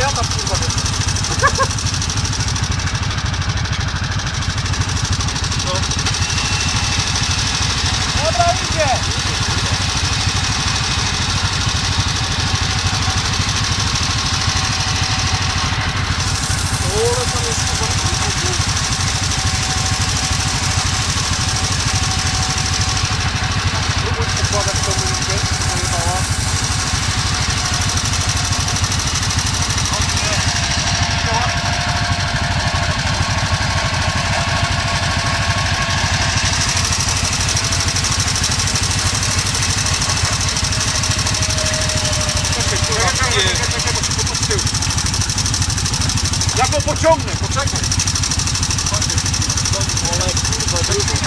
jag pociągnę, poczekaj. Ale kurwa, drugo.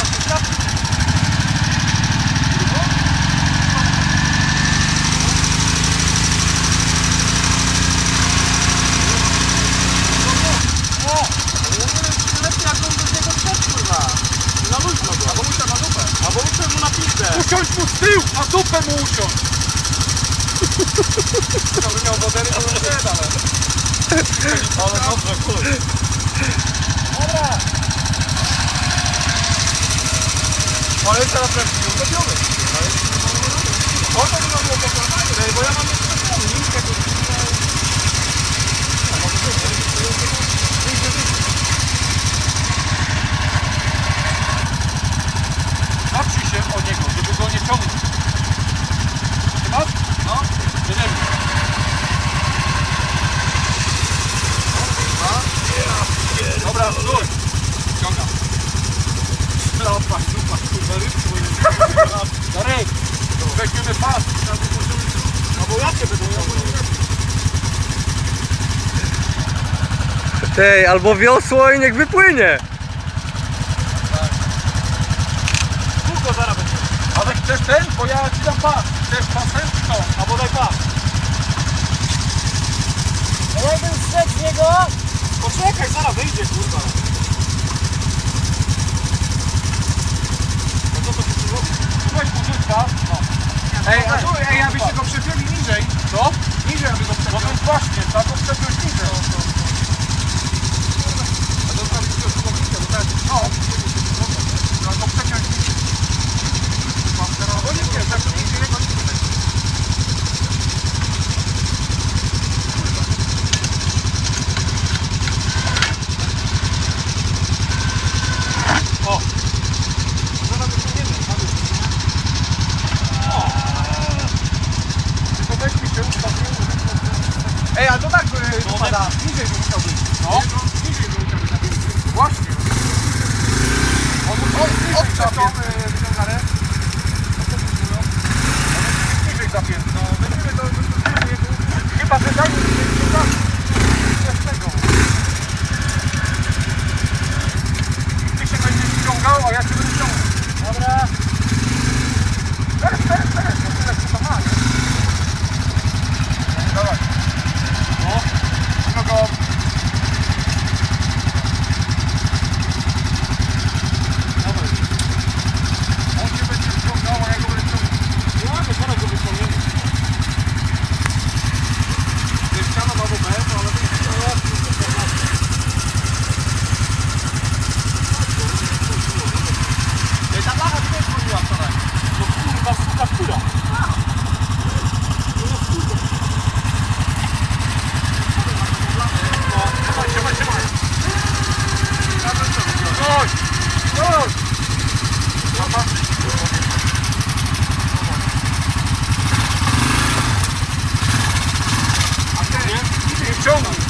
usiąść mu z tyłu, a dupę mu usiąść. Chciałbym miał wodę, to bym ale... Ale dobrze, chuj. Dobra. Ale teraz lepszy, zrobiony. O to by nam było pokazane, bo ja mam jeszcze taką linkę, to A może być, wyjdzie, wyjdzie. Zaprzyj się o niego, żeby go nie ciągnąć. Ty masz? No. Jedziemy. Dobra, stój. Ciągam. Opa, dupa, kurwa, rybku. Darek, weźmiemy pas. No bo ja cię będę ciągnął. Ej, albo wiosło i niech wypłynie. Długo zaraz będzie. Ale chcesz ten? Bo ja ci dam pas. Chcesz pasem? No. Albo daj pas. A jakbym zszedł z niego? Poczekaj, zaraz wyjdzie, kurwa. No co to tu robi? Weź. No. Ej, a tu, ej, ja byś tylko przypił?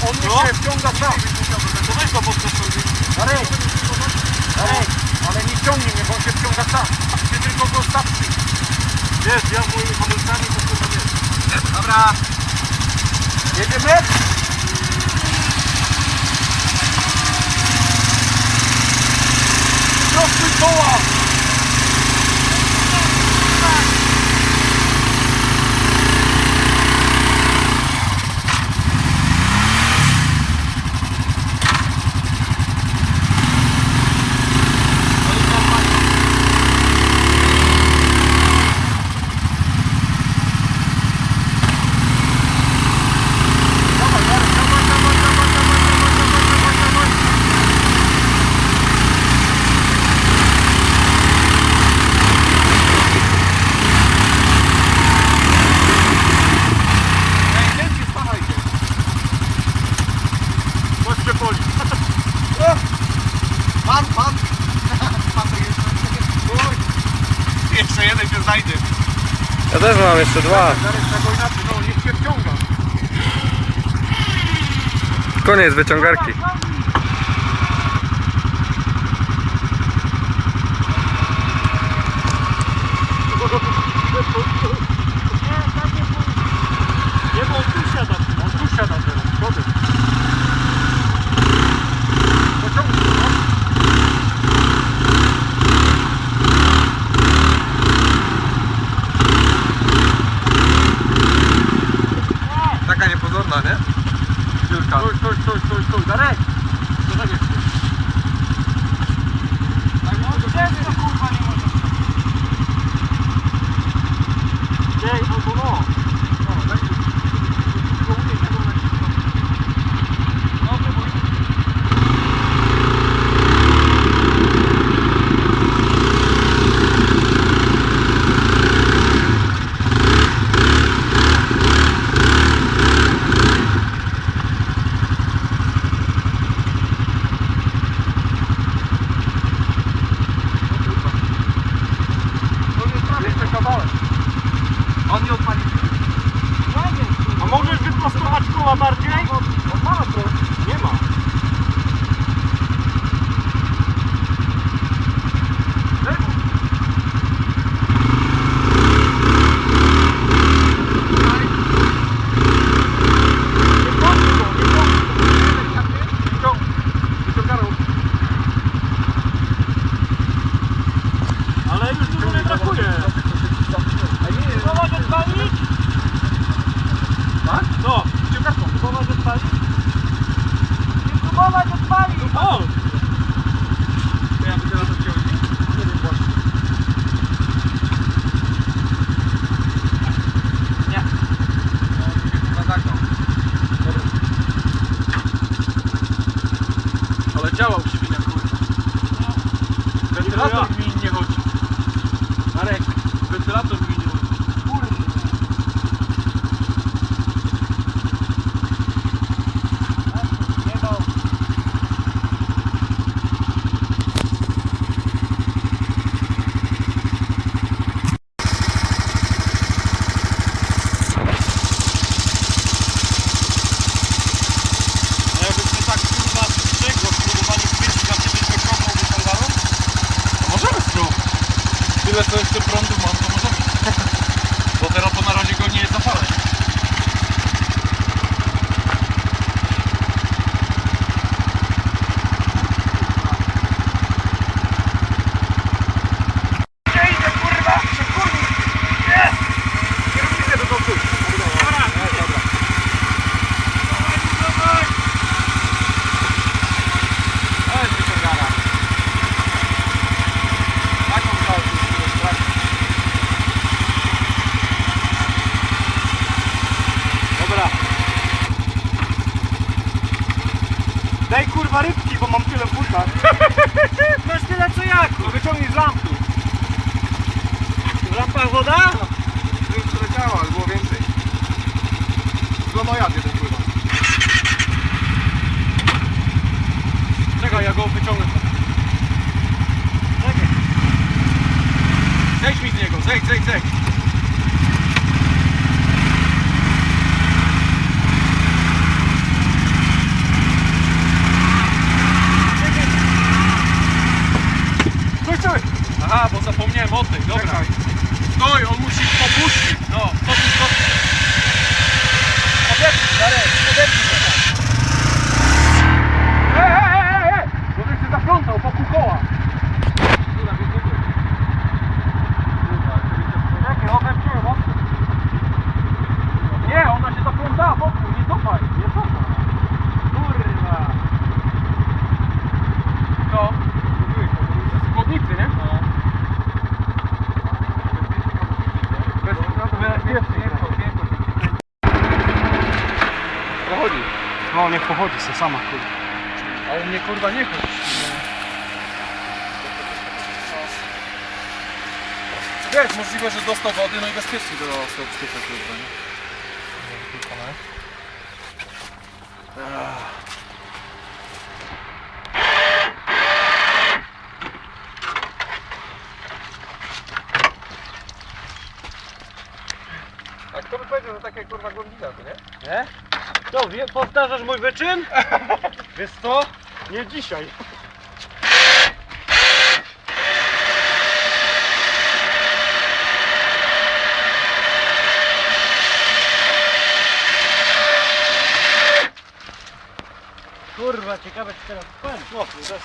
On No. się wciąga sam. To weź go pod. Darek, Darek, ale nie ciągnij mnie, bo on się wciąga sam. Ty tylko go zaprzyj. Wiesz, ja moimi hamulcami to kurwa wiesz. Dobra. Jedziemy? Ja też mam jeszcze dwa. Koniec wyciągarki. Stój na, nie? Dziurka. Stój, stój, stój, stój, stój, Darek! Co tak jest? Tak, no, gdzie jest to kurwa nie? nie. A możesz wyprostować koła bardziej? No, no, Tyle co jeszcze prądu mam, to możemy. Bo teraz to na razie go nie zapalę. Gdzie idzie kurwa? Kurwa! Jest! Kierownicę do dołu. Dobra, dobra. Dawaj, dawaj! Ale wyciągara. Taką całą Dobra. Daj kurwa rybki, bo mam tyle puta. Masz tyle co ja, No wyciągnij z lampy. W lampach woda? Już przeleciało, ale było więcej. Złomojad jeden pływa. Czekaj, ja go wyciągnę. Czekaj. Zejdź mi z niego, zejdź, zejdź, zejdź. Stój, stój! Aha, bo zapomniałem o tej, dobra. Stoj, on musi popuścić. No, popuść, popuść. Odepnij, Darek, odepnij go tam. Ej, ej, ej, ej! Bo ty się zaplątał wokół koła. Czekaj, odepnij mocno. Nie, ona się zaplątała wokół, nie cofaj, nie cofaj. Kurwa. To? Składnicy, nie? No. Bez, no to wyraźnie nie Prochodzi. No niech pochodzi se sama kurwa. A u mnie kurwa nie chodzi. Wiesz, możliwe, że dostał wody, no i bezpiecznie dostał wstypę kurwa, nie? A kto by powiedział, że takie kurwa głębina, to nie? Nie? To wie, powtarzasz mój wyczyn? Wiesz co? Nie dzisiaj. Kurwa, ciekawe czy teraz powiem. No, to jest.